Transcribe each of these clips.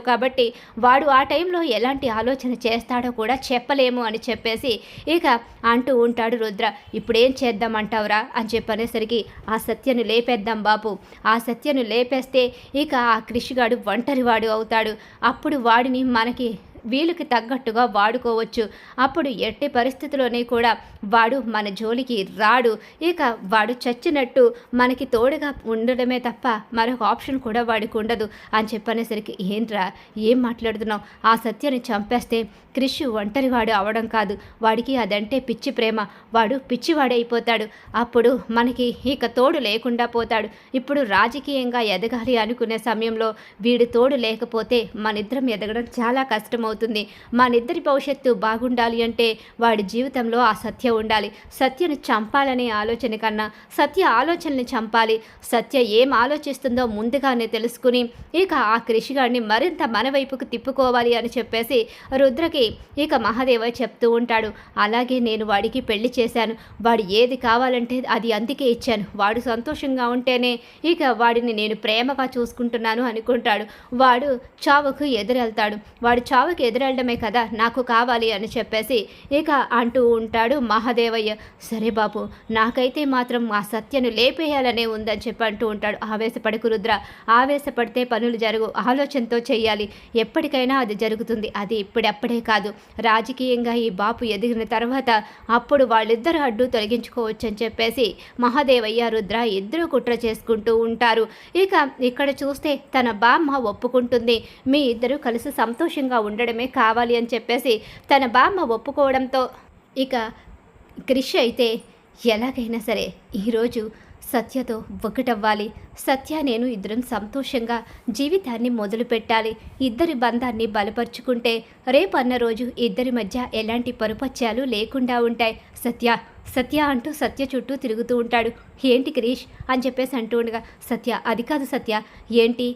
కాబట్టి వాడు ఆ టైంలో ఎలాంటి ఆలోచన చేస్తాడో కూడా చెప్పలేము అని చెప్పేసి ఇక అంటూ ఉంటాడు రుద్ర. ఇప్పుడేం చేద్దామంటావురా అని చెప్పనేసరికి ఆ సత్యను లేపేద్దాం బాపు ఆ సత్యను లేపేస్తే ఇక ఆ కృషిగాడు ఒంటరివాడు అవుతాడు. అప్పుడు వాడిని మనకి వీలుకి తగ్గట్టుగా వాడుకోవచ్చు. అప్పుడు ఎట్టి పరిస్థితిలోనే కూడా వాడు మన జోలికి రాడు. ఇక వాడు చచ్చినట్టు మనకి తోడుగా ఉండడమే తప్ప మరొక ఆప్షన్ కూడా వాడికి ఉండదు అని చెప్పనేసరికి ఏంట్రా ఏం మాట్లాడుతున్నావు? ఆ సత్యని చంపేస్తే క్రిష్ ఒంటరివాడు అవడం కాదు. వాడికి అదంటే పిచ్చి ప్రేమ. వాడు పిచ్చివాడైపోతాడు. అప్పుడు మనకి ఇక తోడు లేకుండా పోతాడు. ఇప్పుడు రాజకీయంగా ఎదగాలి అనుకునే సమయంలో వీడి తోడు లేకపోతే మనిద్దరం ఎదగడం చాలా కష్టమవుతుంది మనిద్దరి భవిష్యత్తు బాగుండాలి అంటే వాడి జీవితంలో ఆ సత్య ఉండాలి. సత్యను చంపాలనే ఆలోచన కన్నా సత్య ఆలోచనని చంపాలి. సత్య ఏం ఆలోచిస్తుందో ముందుగానే తెలుసుకుని ఇక ఆ కృషిగాడిని మరింత మన వైపుకు తిప్పుకోవాలి అని చెప్పేసి రుద్రకి ఇక మహాదేవ చెప్తూ ఉంటాడు. అలాగే నేను వాడికి పెళ్ళి చేశాను. వాడు ఏది కావాలంటే అది అందుకే ఇచ్చాను. వాడు సంతోషంగా ఉంటేనే ఇక వాడిని నేను ప్రేమగా చూసుకుంటున్నాను అనుకుంటాడు. వాడు చావుకు ఎదురెళ్తాడు. వాడు చావుకి ఎదురెళ్ళడమే కదా నాకు కావాలి అని చెప్పేసి ఇక అంటూ ఉంటాడు మహాదేవయ్య. సరే బాబు నాకైతే మాత్రం ఆ సత్యను లేపేయాలనే ఉందని చెప్పి అంటూ ఉంటాడు. ఆవేశపడకు రుద్ర ఆవేశపడితే పనులు జరుగు ఆలోచనతో చేయాలి ఎప్పటికైనా అది జరుగుతుంది అది ఇప్పుడప్పుడే కాదు. రాజకీయంగా ఈ బాపు ఎదిగిన తర్వాత అప్పుడు వాళ్ళిద్దరు అడ్డు తొలగించుకోవచ్చు అని చెప్పేసి మహాదేవయ్య రుద్ర ఇద్దరు కుట్ర చేసుకుంటూ ఉంటారు. ఇక ఇక్కడ చూస్తే తన బామ్మ ఒప్పుకుంటుంది. మీ ఇద్దరు కలిసి సంతోషంగా ఉండడం చేయడమే కావాలి అని చెప్పేసి తన బామ్మ ఒప్పుకోవడంతో ఇక క్రిష్ అయితే ఎలాగైనా సరే ఈరోజు సత్యతో ఒకటవ్వాలి. సత్య నేను ఇద్దరం సంతోషంగా జీవితాన్ని మొదలు పెట్టాలి. ఇద్దరి బంధాన్ని బలపరుచుకుంటే రేపు అన్న రోజు ఇద్దరి మధ్య ఎలాంటి పరుపత్యాలు లేకుండా ఉంటాయి. సత్య సత్య అంటూ సత్య చుట్టూ తిరుగుతూ ఉంటాడు. ఏంటి క్రీష్? అని చెప్పేసి అంటూ ఉండగా సత్య అది కాదు సత్య ఏంటి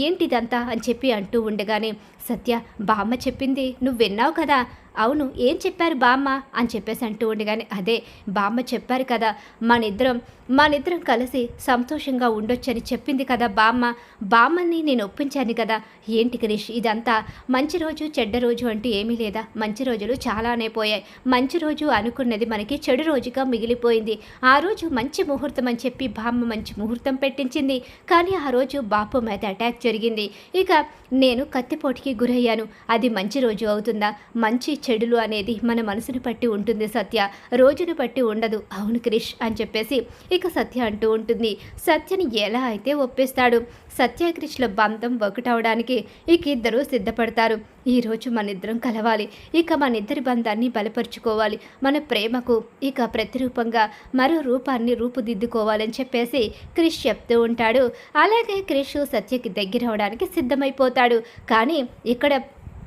ఏంటిదంతా అని చెప్పి అంటూ ఉండగానే సత్య బామ్మ చెప్పింది నువ్వు విన్నావు కదా. అవును ఏం చెప్పారు బామ్మ? అని చెప్పేసి అంటూ ఉండగానే అదే బామ్మ చెప్పారు కదా మనిద్దరం మనిద్దరం కలిసి సంతోషంగా ఉండొచ్చని చెప్పింది కదా బామ్మ. బామ్మని నేను ఒప్పించాను కదా. ఏంటి క్రిష్ ఇదంతా? మంచి రోజు చెడ్డ రోజు అంటూ ఏమీ లేదా? మంచి రోజులు చాలానే పోయాయి. మంచి రోజు అనుకున్నది మనకి చెడు రోజుగా మిగిలిపోయింది. ఆ రోజు మంచి ముహూర్తం అని చెప్పి బామ్మ మంచి ముహూర్తం పెట్టించింది. కానీ ఆ రోజు బాపు మీద అటాక్ జరిగింది. ఇక నేను కత్తిపోటుకి గురయ్యాను. అది మంచి రోజు అవుతుందా? మంచి చెడులు అనేది మన మనసును పట్టి ఉంటుంది సత్య. రోజును పట్టి ఉండదు. అవును క్రిష్ అని చెప్పేసి ఇక సత్య అంటూ ఉంటుంది. సత్యని ఎలా అయితే ఒప్పేస్తాడు? సత్య బంధం ఒకటవడానికి ఇక ఇద్దరు సిద్ధపడతారు ఈరోజు మనిద్దరం కలవాలి. ఇక మన ఇద్దరి బంధాన్ని బలపరుచుకోవాలి. మన ప్రేమకు ఇక ప్రతిరూపంగా మరో రూపాన్ని రూపుదిద్దుకోవాలని చెప్పేసి క్రిష్ చెప్తూ ఉంటాడు. అలాగే క్రిష్ సత్యకి దగ్గర అవడానికి సిద్ధమైపోతాడు. కానీ ఇక్కడ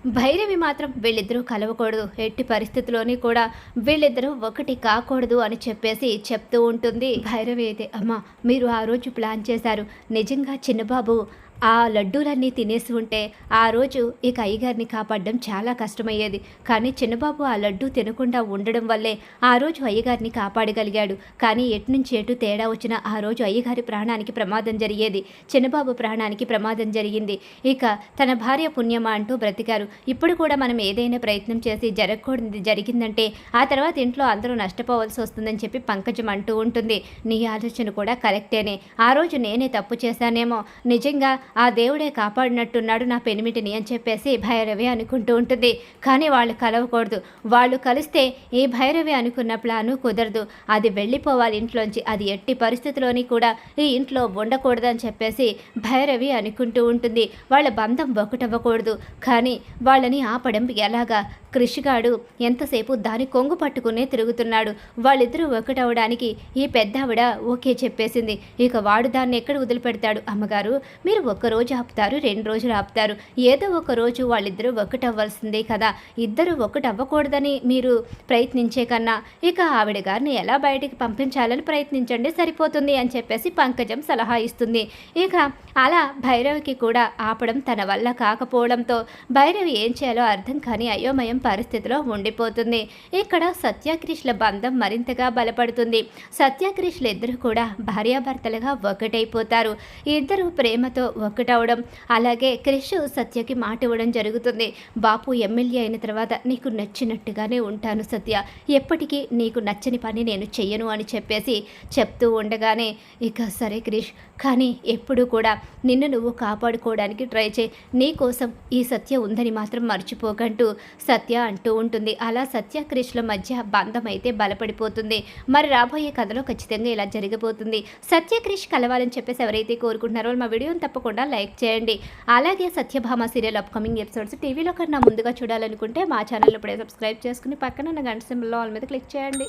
భైరవి మాత్రం వీళ్ళిద్దరూ కలవకూడదు. ఎట్టి పరిస్థితిలోని కూడా వీళ్ళిద్దరూ ఒకటి కాకూడదు అని చెప్పేసి చెప్తూ ఉంటుంది. భైరవి అయితే అమ్మ మీరు ఆ రోజు ప్లాన్ చేశారు. నిజంగా చిన్నబాబు ఆ లడ్డూలన్నీ తినేసి ఉంటే ఆ రోజు ఇక అయ్యగారిని కాపాడడం చాలా కష్టమయ్యేది. కానీ చిన్నబాబు ఆ లడ్డూ తినకుండా ఉండడం వల్లే ఆ రోజు అయ్యగారిని కాపాడగలిగాడు. కానీ ఎటు నుంచి ఎటు తేడా వచ్చినా ఆ రోజు అయ్యగారి ప్రాణానికి ప్రమాదం జరిగేది. చిన్నబాబు ప్రాణానికి ప్రమాదం జరిగింది. ఇక తన భార్య పుణ్యమా అంటూ బ్రతికారు. ఇప్పుడు కూడా మనం ఏదైనా ప్రయత్నం చేసి జరగకూడదు జరిగిందంటే ఆ తర్వాత ఇంట్లో అందరూ నష్టపోవాల్సి వస్తుందని చెప్పి పంకజం అంటూ ఉంటుంది. నీ ఆలోచన కూడా కరెక్టేనే. ఆ రోజు నేనే తప్పు చేశానేమో. నిజంగా ఆ దేవుడే కాపాడినట్టున్నాడు నా పెనిమిటిని అని చెప్పేసి భైరవి అనుకుంటూ ఉంటుంది. కానీ వాళ్ళు కలవకూడదు. వాళ్ళు కలిస్తే ఈ భైరవి అనుకున్న ప్లాను కుదరదు. అది వెళ్ళిపోవాలి ఇంట్లోంచి. అది ఎట్టి పరిస్థితిలోని కూడా ఈ ఇంట్లో ఉండకూడదని చెప్పేసి భైరవి అనుకుంటూ ఉంటుంది. వాళ్ళ బంధం ఒకటవ్వకూడదు. కానీ వాళ్ళని ఆపడం ఎలాగా కృషిగాడు. ఎంతసేపు దాని కొంగు పట్టుకునే తిరుగుతున్నాడు. వాళ్ళిద్దరూ ఒకటవడానికి ఈ పెద్దావిడ ఓకే చెప్పేసింది. ఇక వాడు దాన్ని ఎక్కడ వదిలిపెడతాడు? అమ్మగారు మీరు ఒక్క రోజు ఆపుతారు రెండు రోజులు ఆపుతారు. ఏదో ఒక రోజు వాళ్ళిద్దరూ ఒకటవ్వాల్సిందే కదా. ఇద్దరు ఒకటవ్వకూడదని మీరు ప్రయత్నించే కన్నా ఇక ఆవిడ గారిని ఎలా బయటికి పంపించాలని ప్రయత్నించండి సరిపోతుంది అని చెప్పేసి పంకజం సలహా ఇస్తుంది. ఇక అలా భైరవికి కూడా ఆపడం తన వల్ల కాకపోవడంతో భైరవి ఏం చేయాలో అర్థం కానీ అయోమయం పరిస్థితిలో ఉండిపోతుంది. ఇక్కడ సత్యక్రిష్ల బంధం మరింతగా బలపడుతుంది. సత్యక్రిష్లు ఇద్దరు కూడా భార్యాభర్తలుగా ఒకటైపోతారు. ఇద్దరు ప్రేమతో ఒక్కటవడం అలాగే క్రిష్ సత్యకి మాట ఇవ్వడం జరుగుతుంది. బాపు ఎమ్మెల్యే అయిన తర్వాత నీకు నచ్చినట్టుగానే ఉంటాను సత్య. ఎప్పటికీ నీకు నచ్చని పని నేను చెయ్యను అని చెప్పేసి చెప్తూ ఉండగానే ఇక సరే క్రిష్ కానీ ఎప్పుడు కూడా నిన్ను నువ్వు కాపాడుకోవడానికి ట్రై చేయి. నీ కోసం ఈ సత్య ఉందని మాత్రం మర్చిపోకంటూ సత్య అంటూ ఉంటుంది. అలా సత్య క్రిష్ల మధ్య బంధం అయితే బలపడిపోతుంది. మరి రాబోయే కథలో ఖచ్చితంగా ఇలా జరిగిపోతుంది సత్య క్రిష్ కలవాలని చెప్పేసి ఎవరైతే కోరుకుంటున్నారో మా వీడియోని తప్పకుండా లైక్ చేయండి. అలాగే సత్యభామ సీరియల్ అప్కమింగ్ ఎపిసోడ్స్ టీవీలో కన్నా ముందుగా చూడాలనుకుంటే మా ఛానల్ ఇప్పుడే సబ్స్క్రైబ్ చేసుకుని పక్కన ఉన్న గంట సింబల్లో ఆల్ మీద క్లిక్ చేయండి.